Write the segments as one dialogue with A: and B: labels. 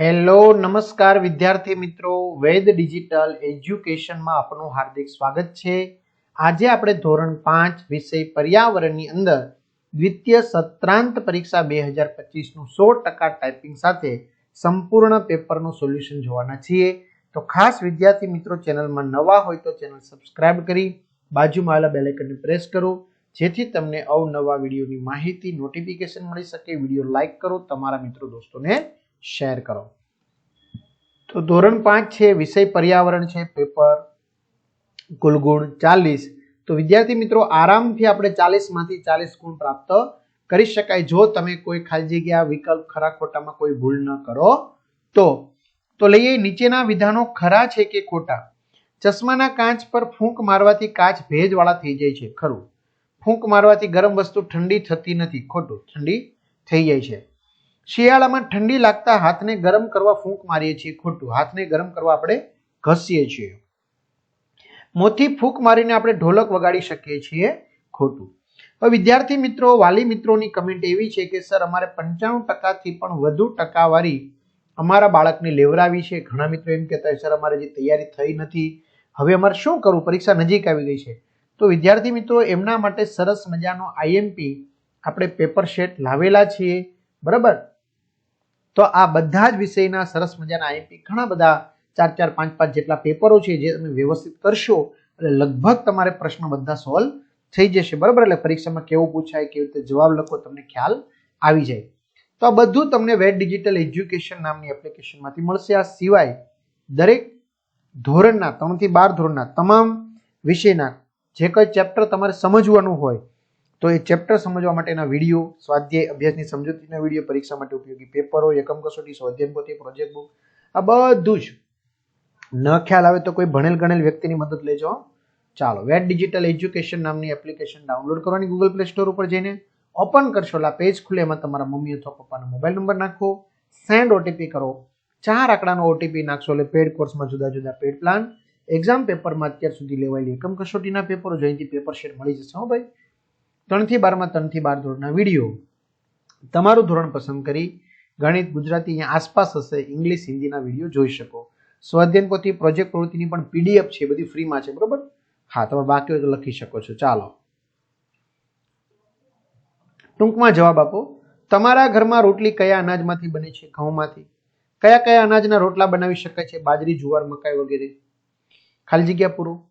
A: Hello, નમસ્કાર વિદ્યાર્થી મિત્રો. વેદ ડિજિટલ એજ્યુકેશનમાં આપનું હાર્દિક સ્વાગત છે. આજે આપણે ધોરણ પાંચ વિષય પર્યાવરણની અંદર દ્વિતીય સત્રાંત પરીક્ષા બે હજાર પચીસનું સો ટકા ટાઈપિંગ સાથે સંપૂર્ણ પેપરનું સોલ્યુશન જોવાના છીએ. તો ખાસ વિદ્યાર્થી મિત્રો, ચેનલમાં નવા હોય તો ચેનલ સબસ્ક્રાઇબ કરી, બાજુમાં આવેલા બેલ આઇકનને પ્રેસ કરો, જેથી તમને અવનવા વિડીયોની માહિતી, નોટિફિકેશન મળી શકે. વીડિયો લાઇક કરો, તમારા મિત્રો, દોસ્તોને શેર કરો. તો ધોરણ પાંચ છે, વિષય પર્યાવરણ છે, પેપર કુલ ગુણ ચાલીસ. તો વિદ્યાર્થી મિત્રો, આરામથી આપણે ચાલીસમાંથી ચાલીસ ગુણ પ્રાપ્ત કરી શકાય. જો તમે કોઈ ખાલી જગ્યા, વિકલ્પ ખરા ખોટામાં કોઈ ભૂલ ન કરો, તો તો લઈએ નીચેના વિધાનો ખરા છે કે ખોટા? ચશ્માના કાચ પર ફૂંક મારવાથી કાચ ભેજવાળા થઈ જાય છે. ખરું. ફૂંક મારવાથી ગરમ વસ્તુ ઠંડી થતી નથી. ખોટું. ઠંડી થઈ જાય છે. શિયાળામાં ઠંડી લાગતા હાથને ગરમ કરવા ફૂંક મારીએ છીએ ખોટું. હાથને ગરમ કરવા આપણે ઘસીએ છીએ. મોથી ફૂંક મારીને આપણે ઢોલક વગાડી શકીએ છીએ ખોટું. હવે વિદ્યાર્થી મિત્રો, વાલી મિત્રોની કમેન્ટ એવી છે કે, સર, અમારે પંચાણું ટકાથી પણ વધુ ટકાવારી અમારા બાળકને લેવડાવી છે. ઘણા મિત્રો એમ કહેતા હોય, સર, અમારે જે તૈયારી થઈ નથી. હવે અમારે શું કરવું? પરીક્ષા નજીક આવી ગઈ છે. તો વિદ્યાર્થી મિત્રો, એમના માટે સરસ મજાનો આઈએમપી આપણે પેપર શેટ લાવેલા છીએ. બરાબર? તો આ બધા જ વિષયના સરસ મજાના આઈએમપી ઘણા બધા ચાર ચાર, પાંચ પાંચ જેટલા પેપરો છે જે તમે વ્યવસ્થિત કરશો એટલે લગભગ તમારે પ્રશ્ન બધા સોલ્વ થઈ જશે, બરાબર? એટલે પરીક્ષામાં કેવું પૂછાય, કેવી રીતે જવાબ લખો તમને ખ્યાલ આવી જાય. તો આ બધું તમને વેટ ડિજિટલ એજ્યુકેશન નામની એપ્લિકેશનમાંથી મળશે. આ સિવાય દરેક ધોરણના, ત્રણથી બાર ધોરણના તમામ વિષયના જે કોઈ ચેપ્ટર તમારે સમજવાનું હોય તો એ ચેપ્ટર સમજવા માટેના વીડિયો સ્વાધ્યાય, અભ્યાસની સમજૂતીના વીડિયો પરીક્ષા માટે ઉપયોગી પેપરો એકમ કસોટી સ્વાધ્યાય પોતે પ્રોજેક્ટ બુક આ બધું જ. ન ખ્યાલ આવે તો કોઈ ભણેલ ગણેલ વ્યક્તિની મદદ લેજો ચાલો વેટ ડિજિટલ એજ્યુકેશન નામની એપ્લિકેશન ડાઉનલોડ કરવાની ગૂગલ પ્લે સ્ટોર ઉપર જઈને ઓપન કરશો. એટલે પેજ ખુલે, એમાં તમારા મમ્મી અથવા પપ્પાનો મોબાઈલ નંબર નાખો સેન્ડ ઓટીપી કરો. ચાર આંકડાનો ઓટીપી નાખશો, એટલે પેડ કોર્સમાં જુદા જુદા પેડ પ્લાન એક્ઝામ પેપરમાં અત્યાર સુધી લેવાયેલી એકમ કસોટીના પેપરો જઅહીંથી પેપર શેટ મળી જશે, હો ભાઈ. ત્રણથી બારમાં, ત્રણથી બાર ધોરણના વીડિયો. તમારું ધોરણ પસંદ કરી ગણિત, ગુજરાતી અહીંયા આસપાસ હશે, ઇંગ્લિશ, હિન્દીના વીડિયો જોઈ શકો. સ્વાધ્યાયન પોથી પ્રોજેક્ટ પ્રવૃત્તિની પણ પીડીએફ છે બધી ફ્રીમાં છે, બરોબર? હા, તમે તો લખી શકો છો. ચાલો. ટૂંકમાં જવાબ આપો. તમારા ઘરમાં રોટલી કયા અનાજમાંથી બને છે? ઘઉંમાંથી. કયા કયા અનાજના રોટલા બનાવી શકાય છે? બાજરી, જુવાર, મકાઈ વગેરે. ખાલી જગ્યા પૂરો.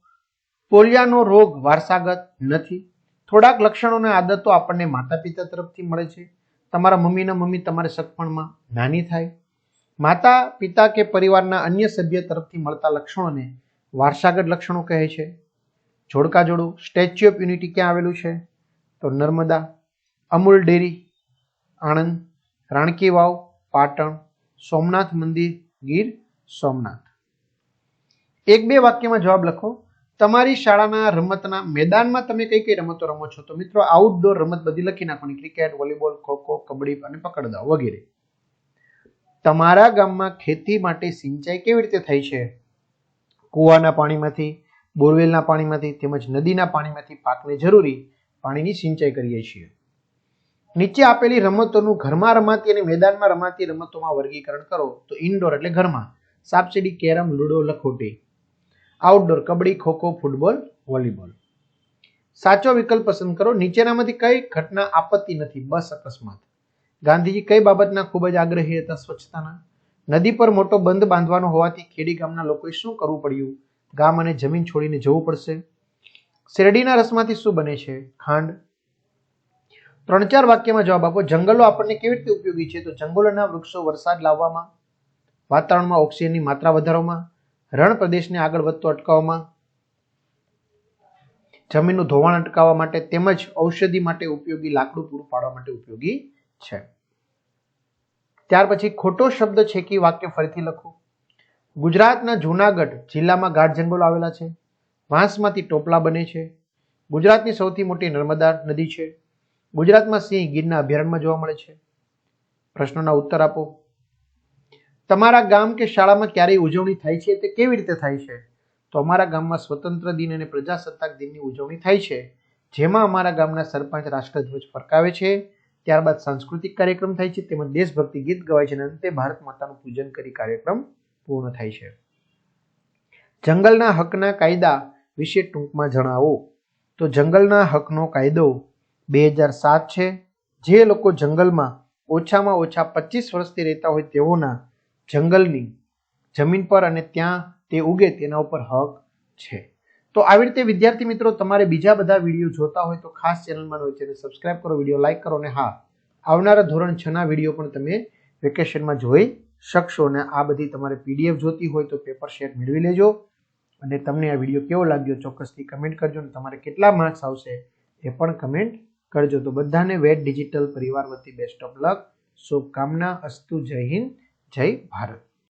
A: પોલિયાનો રોગ વારસાગત નથી. થોડાક લક્ષણો અને આદતો આપણને માતા પિતા તરફથી મળે છે. તમારા મમ્મીના મમ્મી તમારે સગપણમાં નાની થાય. માતા પિતા કે પરિવારના અન્ય સભ્ય તરફથી મળતા લક્ષણોને વારસાગત લક્ષણો કહે છે. જોડકા જોડું, સ્ટેચ્યુ ઓફ યુનિટી ક્યાં આવેલું છે? તો નર્મદા, અમૂલ ડેરી, આણંદ, રાણકી વાવ, પાટણ, સોમનાથ મંદિર, ગીર સોમનાથ. એક બે વાક્યમાં જવાબ લખો. તમારી શાળાના રમતના મેદાનમાં તમે કઈ કઈ રમતો રમો છો? તો મિત્રો આઉટડોર રમત બધી લખી નાખવાની. ક્રિકેટ, વોલીબોલ ખોખો કબડ્ડી અને પકડદાવ વગેરે. તમારા ગામમાં ખેતી માટે સિંચાઈ કેવી રીતે થાય છે? કૂવાના પાણીમાંથી, બોરવેલના પાણીમાંથી તેમજ નદીના પાણીમાંથી પાકને જરૂરી પાણીની સિંચાઈ કરીએ છીએ. નીચે આપેલી રમતોનું ઘરમાં રમાતી અને મેદાનમાં રમાતી રમતોમાં વર્ગીકરણ કરો. તો ઇન્ડોર એટલે ઘરમાં. સાપસીડી, કેરમ, લૂડો, લખોટી. Outdoor kabaddi, kho kho football volleyball સાચો વિકલ્પ પસંદ કરો. નીચેનામાંથી કઈ ઘટના આપત્તિ નથી, બસ અકસ્માત. ગાંધીજી કઈ બાબતના ખૂબ જ આગ્રહી હતા સ્વચ્છતાના? નદી પર મોટો બંધ બાંધવાનો હોવાથી ખેડી ગામના લોકોએ શું કરવું પડ્યું? ગામ અને જમીન છોડીને જવું પડશે? શેરડીના રસમાંથી શું બને છે? ખાંડ? ત્રણ ચાર વાક્યમાં જવાબ આપો. જંગલો આપણને કેવી રીતે ઉપયોગી છે? તો જંગલોના વૃક્ષો વરસાદ લાવવામાં, વાતાવરણમાં ઓક્સિજનની માત્રા વધારવામાં રણ પ્રદેશને આગળ વધતો અટકાવવામાં, જમીનનું ધોવાણ અટકાવવા માટે તેમજ ઔષધિ માટે ઉપયોગી લાકડું પૂરું પાડવા માટે ઉપયોગી છે. ત્યાર પછી ખોટો શબ્દ છે કે વાક્ય ફરીથી લખો ગુજરાતના જૂનાગઢ જિલ્લામાં ગાઢ જંગલો આવેલા છે. વાંસમાંથી ટોપલા બને છે. ગુજરાતની સૌથી મોટી નર્મદા નદી છે. ગુજરાતમાં સિંહ ગીરના અભયારણ્યમાં જોવા મળે છે. પ્રશ્નોના ઉત્તર આપો. તમારા ગામ કે શાળામાં ક્યારેય ઉજવણી થાય છે? તે કેવી રીતે થાય છે? તો અમારા ગામમાં સ્વતંત્ર દિન અને પ્રજાસત્તાક દિનની ઉજવણી થાય છે, જેમાં અમારા ગામના સરપંચ રાષ્ટ્રધ્વજ ફરકાવે છે. ત્યારબાદ સાંસ્કૃતિક કાર્યક્રમ થાય છે, તેમજ દેશભક્તિ ગીત ગવાય છે અને અંતે ભારત માતાનું પૂજન કરી કાર્યક્રમ પૂર્ણ થાય છે. જંગલના હકના કાયદા વિશે ટૂંકમાં જણાવો. તો જંગલના હકનો કાયદો બે હજાર સાત છે. જે લોકો જંગલમાં ઓછામાં ઓછા પચીસ વર્ષથી રહેતા હોય તેઓના જંગલની જમીન પર અને ત્યાં તે ઉગે તેના ઉપર હક છે. તો આવી રીતે વિદ્યાર્થી મિત્રો, તમારે બીજા બધા વીડિયો જોતા હોય તો ખાસ ચેનલમાં હોય છે સબસ્ક્રાઇબ કરો, વીડિયો લાઇક કરો અને હા, આવનારા ધોરણ છ ના વીડિયો પણ તમે વેકેશનમાં જોઈ શકશો અને આ બધી તમારે પીડીએફ જોતી હોય તો પેપર શેટ મેળવી લેજો અને તમને આ વીડિયો કેવો લાગ્યો ચોક્કસથી કમેન્ટ કરજો અને તમારે કેટલા માર્ક્સ આવશે એ પણ કમેન્ટ કરજો. તો બધાને વેટ ડિજિટલ પરિવાર વતી બેસ્ટ ઓફ લક શુભકામના, અસ્તુ, જય હિન્દ. જય ભારત.